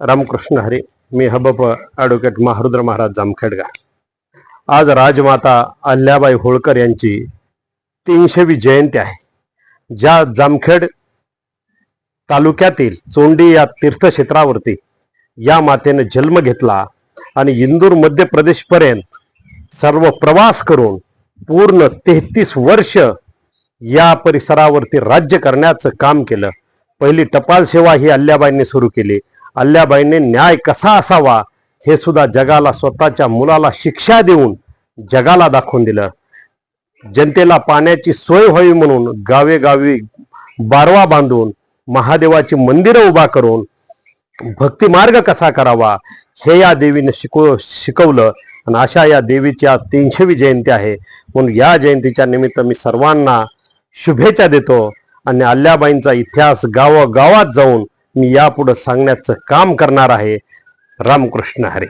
रामकृष्ण हरे मी हबप ॲडव्होकेट महारुद्र महाराज जामखेडगा. आज राजमाता अल्ल्याबाई होळकर यांची तीनशेवी जयंती आहे. ज्या जामखेड तालुक्यातील चोंडी या तीर्थक्षेत्रावरती या मातेने जन्म घेतला आणि इंदूर मध्य प्रदेशपर्यंत सर्व प्रवास करून पूर्ण तेहतीस वर्ष या परिसरावरती राज्य करण्याचं काम केलं. पहिली टपाल सेवा ही अल्ल्याबाईंनी सुरू केली. अल्ल्याबाईंनी न्याय कसा असावा हे सुद्धा जगाला स्वतःच्या मुलाला शिक्षा देऊन जगाला दाखवून दिलं. जनतेला पाण्याची सोय व्हावी म्हणून गावेगावी बारवा बांधून महादेवाची मंदिरं उभा करून भक्तिमार्ग कसा करावा हे या देवीने शिकव शिकवलं. आणि अशा या देवीची आज तीनशेवी जयंती आहे. म्हणून या जयंतीच्या निमित्त मी सर्वांना शुभेच्छा देतो. आणि अल्ल्याबाईंचा इतिहास गावागावात जाऊन मी यापुढं सांगण्याचं काम करणार आहे. रामकृष्ण हरे.